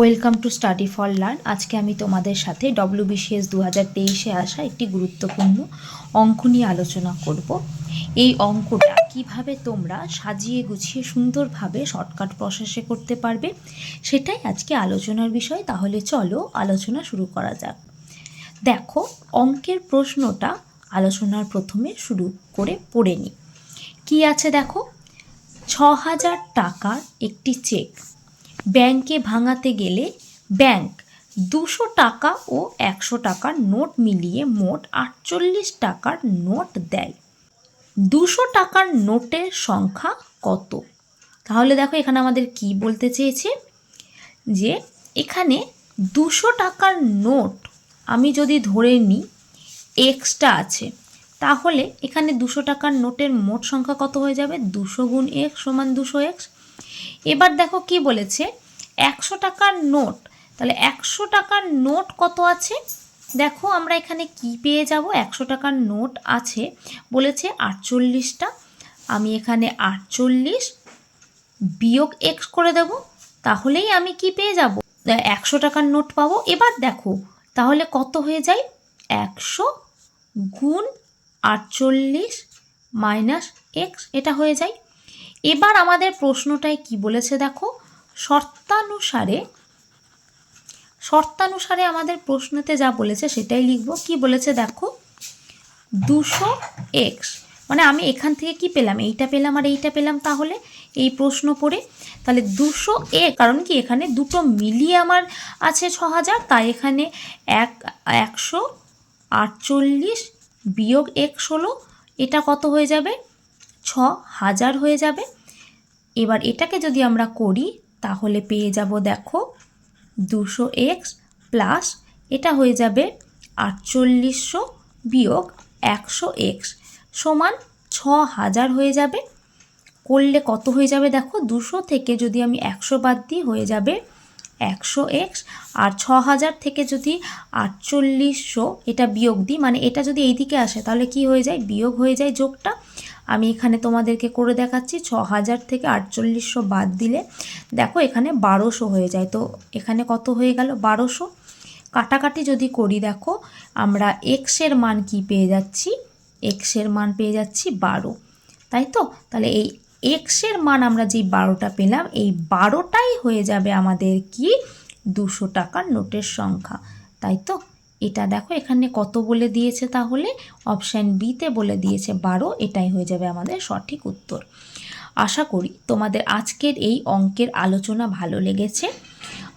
Welcome to study for learn. আজকে আমি তোমাদের সাথে ডব্লিউবিসিএস দু হাজার তেইশে আসা একটি গুরুত্বপূর্ণ অঙ্ক নিয়ে আলোচনা করব। এই অঙ্কটা কীভাবে তোমরা সাজিয়ে গুছিয়ে সুন্দরভাবে শর্টকাট প্রসেসে করতে পারবে, সেটাই আজকে আলোচনার বিষয়। তাহলে চলো আলোচনা শুরু করা যাক। দেখো, অঙ্কের প্রশ্নটা আলোচনার প্রথমে শুরু করে পড়ে নিই কী আছে দেখো? ছ হাজার টাকার একটি চেক ব্যাংকে ভাঙাতে গেলে ব্যাংক দুশো টাকা ও একশো টাকার নোট মিলিয়ে মোট আটচল্লিশ টাকার নোট দেয়। দুশো টাকার নোটের সংখ্যা কত? তাহলে দেখো এখানে আমাদের কি বলতে চেয়েছে? যে এখানে দুশো টাকার নোট আমি যদি ধরে নিই এক্সটা আছে, তাহলে এখানে দুশো টাকার নোটের মোট সংখ্যা কত হয়ে যাবে? দুশো গুণ এক্স সমান দুশো এক্স এবার দেখো কি বলেছে? একশো টাকার নোট। তাহলে একশো টাকার নোট কত আছে? দেখো, আমরা এখানে কি পেয়ে যাব? একশো টাকার নোট আছে, বলেছে আটচল্লিশটা। আমি এখানে আটচল্লিশ বিয়োগ এক্স করে দেব, তাহলেই আমি কি পেয়ে যাব? একশো টাকার নোট পাবো। এবার দেখো, তাহলে কত হয়ে যায়? একশো গুণ আটচল্লিশ মাইনাস এক্স এটা হয়ে যায়। এবার আমাদের প্রশ্নটায় কি বলেছে দেখো? শর্তানুসারে শর্তানুসারে আমাদের প্রশ্নতে যা বলেছে সেটাই লিখব। কি বলেছে দেখো? দুশো এক্স। মানে আমি এখান থেকে কি পেলাম? এইটা পেলাম আর এইটা পেলাম তাহলে এই প্রশ্ন পড়ে। তাহলে দুশো এ কারণ কি এখানে দুটো মিলিয়ে আমার আছে ছ হাজার, তাই এখানে এক, একশো আটচল্লিশ বিয়োগ এক্স হলো, এটা কত হয়ে যাবে? ছ হাজার হয়ে যাবে। এবার এটাকে যদি আমরা করি তাহলে পেয়ে যাব দেখো দুশো এক্স প্লাস এটা হয়ে যাবে আটচল্লিশশো বিয়োগ একশো এক্স সমান ছ হাজার হয়ে যাবে। করলে কত হয়ে যাবে দেখো দুশো থেকে যদি আমি একশো বাদ দিই হয়ে যাবে একশো এক্স আর ছ হাজার থেকে যদি আটচল্লিশশো এটা বিয়োগ দিই মানে এটা যদি এই দিকে আসে, তাহলে কি হয়ে যায়? বিয়োগ হয়ে যায় যোগটা। আমি এখানে তোমাদেরকে করে দেখাচ্ছি ছ হাজার থেকে আটচল্লিশশো বাদ দিলে দেখো এখানে বারোশো হয়ে যায়। তো এখানে কত হয়ে গেল? বারোশো। কাটাকাটি যদি করি দেখো, আমরা এক্সের মান কি পেয়ে যাচ্ছি? এক্সের মান পেয়ে যাচ্ছি বারো। তাই তো? তাহলে এই এক্সের মান আমরা যেই বারোটা পেলাম, এই বারোটাই হয়ে যাবে আমাদের কি? দুশো টাকার নোটের সংখ্যা। তাই তো? এটা দেখো, এখানে কত বলে দিয়েছে তাহলে? অপশান বিতে বলে দিয়েছে বারো, এটাই হয়ে যাবে আমাদের সঠিক উত্তর। আশা করি তোমাদের আজকের এই অঙ্কের আলোচনা ভালো লেগেছে।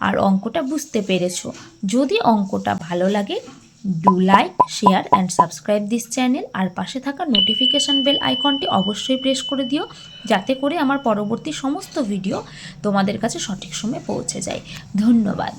আর অঙ্কটা বুঝতে পেরেছ। যদি অঙ্কটা ভালো লাগে do like share and subscribe this channel আর পাশে থাকা নোটিফিকেশান বেল আইকনটি অবশ্যই প্রেস করে দিও, যাতে করে আমার পরবর্তী সমস্ত ভিডিও তোমাদের কাছে সঠিক সময়ে পৌঁছে যায়। ধন্যবাদ।